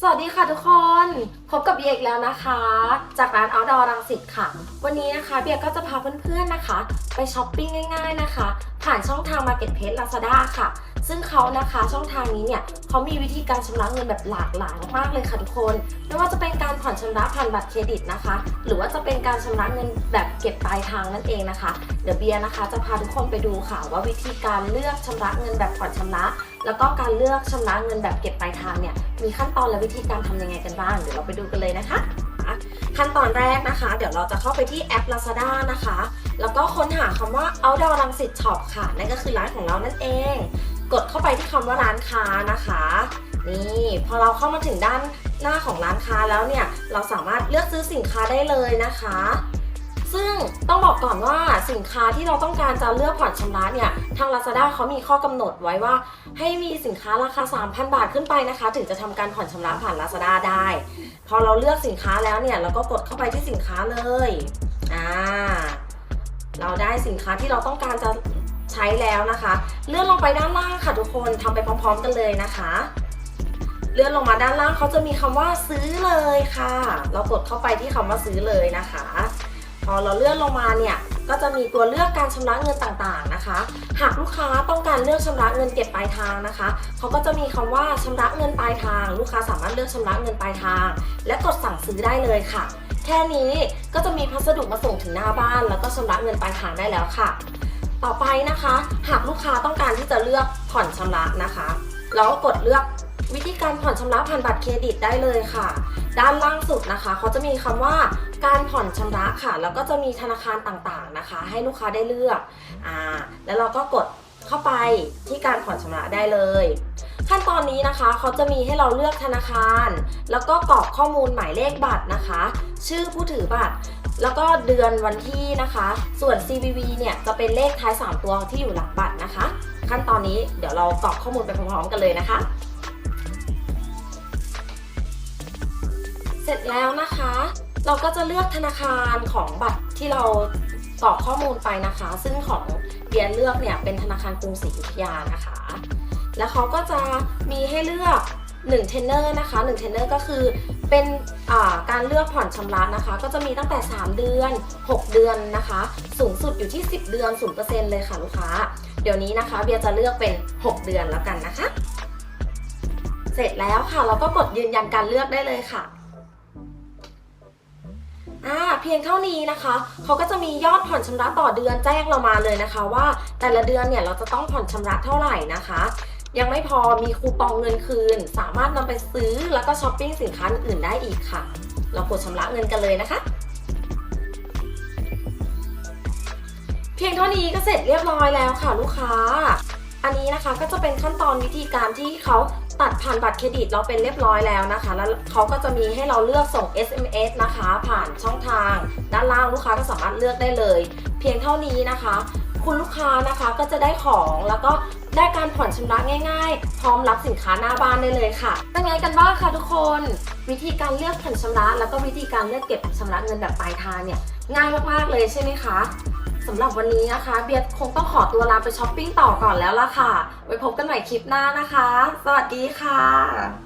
สวัสดีค่ะทุกคน พบกับเบียร์อีกแล้วนะคะ จากร้าน Outdoor รังสิตค่ะ วันนี้นะคะเบียร์ก็จะพาเพื่อนๆนะคะ ไปช้อปปิ้งง่าย ๆนะคะ ผ่านช่องทาง Marketplace Lazada ค่ะ ซึ่งเขานะคะช่องทางนี้เนี่ยเขามีวิธีการชำระเงินแบบหลากหลายมากๆเลยค่ะทุกคนไม่ว่าจะเป็นการผ่อนชำระผ่านบัตรเครดิตนะคะ หรือว่าจะเป็นการชำระเงินแบบเก็บปลายทางนั่นเองนะคะ เดี๋ยวเบียร์นะคะ จะพาทุกคนไปดูค่ะว่าวิธีการเลือกชำระเงินแบบผ่อนชำระ แล้วก็การเลือกชำระเงินแบบเก็บปลายทางเนี่ยมีขั้นตอนและวิธีการทำยังไงกันบ้างเดี๋ยวเราไปดูกันเลยนะคะขั้นตอนแรกนะคะ เดี๋ยวเราจะเข้าไปที่แอป Lazada นะคะ แล้วก็ค้นหาคำว่า Outdoor รังสิต Shop ค่ะ นั่นก็คือร้านของเรานั่นเอง กดเข้าไปที่คำว่าร้านค้านะคะ นี่พอเราเข้ามาถึงด้านหน้าของร้านค้าแล้วเนี่ย เราสามารถเลือกซื้อสินค้าได้เลยนะคะ ซึ่งต้องบอกก่อนว่าสินค้าที่เราต้องการจะเลือกผ่อนชำระเนี่ย ทาง Lazada เขามีข้อกำหนดไว้ว่า ให้มีสินค้าราคา 3,000 บาทขึ้นไปนะคะ ถึงจะทำการผ่อนชำระผ่าน Lazada ได้ พอเราเลือกสินค้าแล้วเนี่ยเราก็กดเข้าไปที่สินค้าเลยอ่าเราได้สินค้าที่เราต้องการจะใช้แล้วนะคะ เลื่อนลงไปด้านล่างค่ะทุกคนทำไปพร้อม ๆ กันเลยนะคะเลื่อนลงมาด้านล่างเขาจะมีคำว่าซื้อเลยค่ะ เรากดเข้าไปที่คำว่าซื้อเลยนะคะ พอเราเลื่อนลงมาเนี่ยก็จะมีตัวเลือกการชำระเงินต่างๆนะคะ หากลูกค้าต้องการเลือกชำระเงินเก็บปลายทางนะคะเขาก็จะมีคำว่าชำระเงินปลายทาง ลูกค้าสามารถเลือกชำระเงินปลายทาง และกดสั่งซื้อได้เลยค่ะ แค่นี้ก็จะมีพัสดุมาส่งถึงหน้าบ้าน แล้วก็ชำระเงินปลายทางได้แล้วค่ะ ต่อไปนะคะ หากลูกค้าต้องการที่จะเลือกผ่อนชำระนะคะเราก็กดเลือกวิธีการผ่อนชำระผ่านบัตรเครดิตได้เลยค่ะ ด้านล่างสุดนะคะเขาจะมีคำว่าการผ่อนชำระค่ะ แล้วก็จะมีธนาคารต่างๆนะคะ ให้ลูกค้าได้เลือกอ่าแล้วเราก็กดเข้าไปที่การผ่อนชำระได้เลย ขั้นตอนนี้นะคะเขาจะมีให้เราเลือกธนาคาร แล้วก็กรอกข้อมูลหมายเลขบัตรนะคะ ชื่อผู้ถือบัตร แล้วก็เดือนวันที่นะคะ ส่วน CVV เนี่ยจะเป็นเลขท้าย 3 ตัวที่อยู่หลังบัตรนะคะ ขั้นตอนนี้เดี๋ยวเรากรอกข้อมูลไปพร้อมๆกันเลยนะคะ เสร็จแล้วนะคะ เราก็จะเลือกธนาคารของบัตรที่เรากรอกข้อมูลไปนะคะ ซึ่งของเบียนเลือกเนี่ยเป็นธนาคารกรุงศรีอยุธยานะคะ แล้วเขาก็จะมีให้เลือก1เทนเนอร์นะคะ1เทนเนอร์ก็คือเป็นการเลือกผ่อนชำระนะคะ ก็จะมีตั้งแต่ 3 เดือน 6 เดือนนะคะ สูงสุดอยู่ที่ 10 เดือน 0%เลยค่ะลูกค้า เดี๋ยวนี้นะคะเบียร์จะเลือกเป็น 6 เดือนแล้วกันนะคะ เสร็จแล้วค่ะเราก็กดยืนยันการเลือกได้เลยค่ะ เพียงเท่านี้นะคะเขาก็จะมียอดผ่อนชำระต่อเดือนแจ้งเรามาเลยนะคะ ว่าแต่ละเดือนเนี่ยเราจะต้องผ่อนชำระเท่าไหร่นะคะ ยังไม่พอมีคูปองเงินคืน สามารถนำไปซื้อแล้วก็ช้อปปิ้งสินค้าอื่นๆได้อีกค่ะ เรากดชำระเงินกันเลยนะคะเพียงเท่านี้ก็เสร็จเรียบร้อยแล้วค่ะลูกค้า อันนี้นะคะก็จะเป็นขั้นตอนวิธีการที่เขาตัดผ่านบัตรเครดิตเราเป็นเรียบร้อยแล้วนะคะ แล้วเขาก็จะมีให้เราเลือกส่ง SMS นะคะ ผ่านช่องทาง ด้านล่างลูกค้าก็สามารถเลือกได้เลย เพียงเท่านี้นะคะ คุณลูกค้านะคะก็จะได้ของแล้วก็ได้การผ่อนชำระง่าย ๆ พร้อมรับสินค้าหน้าบ้านได้เลยค่ะเป็นไงกันบ้างคะทุกคน วิธีการเลือกผ่อนชำระ แล้วก็วิธีการเลือกเก็บชำระเงินแบบปลายทางเนี่ยง่ายมากๆเลยใช่ไหมคะ สำหรับวันนี้นะคะ เบียร์คงต้องขอตัวลาไปช้อปปิ้งต่อก่อนแล้วล่ะค่ะ ไว้พบกันใหม่คลิปหน้านะคะ สวัสดีค่ะ